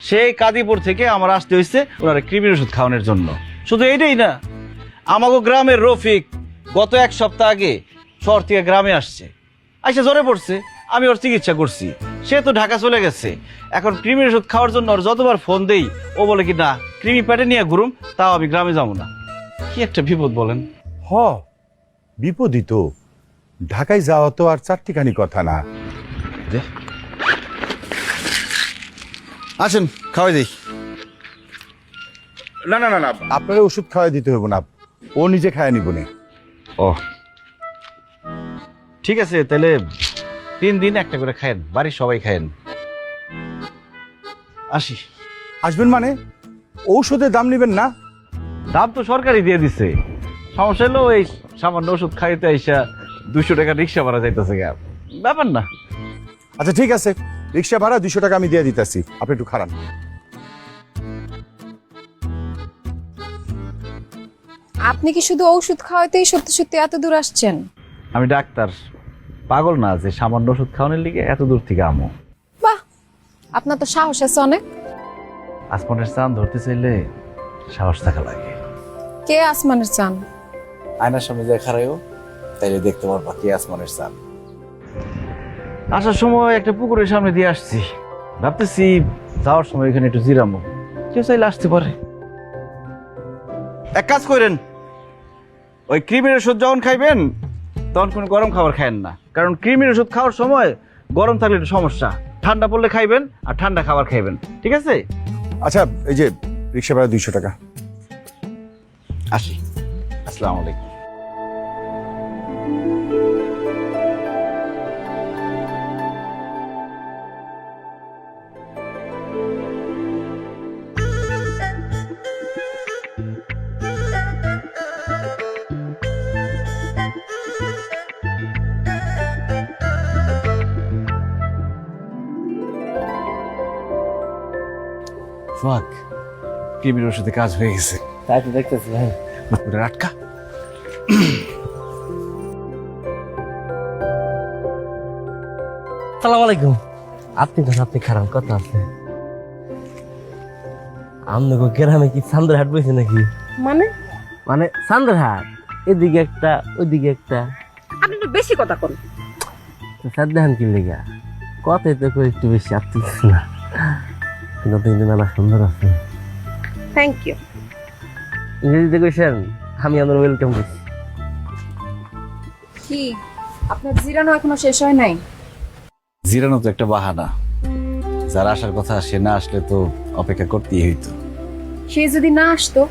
সেই কাদিপুর থেকে আমার আসতে হয়েছে ওনারা কৃমির ওষুধ খাওয়ানোর জন্য। শুধু এইটাই না আমাগো গ্রামের রফিক গত এক সপ্তাহ আগে শহর থেকে গ্রামে আসছে। আইসা জ্বরে পড়ছে আমি ওর চিকিৎসা করছি। সে তো ঢাকা চলে গেছে। এখন কৃমির ওষুধ খাওয়ার জন্য ওর যতবার ফোন দেই ও বলে কি না কৃমি পেটে নিয়ে ঘুরুম তাও আমি গ্রামে যাব না। কি একটা বিপদ বলেন। হ বিপদই তো। ঢাকায় যাওয়া তো আর চারটিখানি কথা না। আসেন খাওয়াই দিই। না না না না। আপনার ওষুধ খাওয়াই দিতে হবে না। ও নিজে খায় নিব না ও ঠিক আছে তাহলে তিন দিন একটা করে খায়েন বাড়ির সবাই খায়েন। আসি। আসবেন মানে? ঔষধের দাম নেবেন না? দাম তো সরকারই দিয়ে দিছে। সমস্যা হলো এই সামান্য ওষুধ খাইতে আইসা দুশো টাকা রিক্সা ভাড়া যাইতেছে গা। ব্যাপার না। আচ্ছা ঠিক আছে। রিক্সা ভাড়া দুশো টাকা আমি দিয়ে দিতেছি। আপনি একটু খারাপ আপনি কি শুধু ঔষধ খাওয়াতেই সত্যি সত্যি এত দূর আসছেন? আমি ডাক্তার। পাগল না যে সামান্য ওষুধ খাওয়ানোর লিগে এত দূর থেকে আমো। বাহ! আপনার তো সাহস আছে অনেক। আসমানের চান ধরতে চাইলে সাহস থাকা লাগে। কে আসমানের চান আয়নার সামনে যায় খারাইও তাইলে দেখতে পারবা কে আসমানের চান আসার সময় একটা পুকুরের সামনে দিয়ে আসছি। ভাবতেছি যাওয়ার সময় এখানে একটু জিরামো। কেউ চাইলে আসতে পারে। এক কাজ করেন ওই ক্রিমের ওষুধ যখন খাইবেন তখন কোনো গরম খাবার খায়েন না। কারণ ক্রিমের ওষুধ খাওয়ার সময় গরম থাকলে একটু সমস্যা। ঠান্ডা পড়লে খাইবেন আর ঠান্ডা খাবার খাইবেন। ঠিক আছে? আচ্ছা এই যে রিক্সা ভাড়া দুইশো টাকা। আসি। আসসালামু আলাইকুম। ফাক ক্রিমির ওষুধে কাজ হয়ে গেছে। তাই তো দেখতেছি ভাই। ওটা আটকা। সালাম আলাইকুম। আপনি তো আপনি খারাপ কথা আছে। আমনে গো গ্রামে কি সান্দার হাট বসে নাকি? মানে? মানে সান্দার হাট এদিকে একটা ওইদিকে একটা। আপনি একটু বেশি কথা কোন। দেখান কি লেগা কথাই তো একটু বেশি আপনি না। কিন্তু আপনি কিন্তু মেলা সুন্দর আছে। থ্যাংক ইউ ইংরেজিতে কইছেন আমি আমার ওয়েলকাম করছি কি? আপনার জিরানো এখনও শেষ হয় নাই? জিরানো তো একটা বাহানা। যার আসার কথা সে না আসলে তো অপেক্ষা করতেই হইতো। সে যদি না আসতো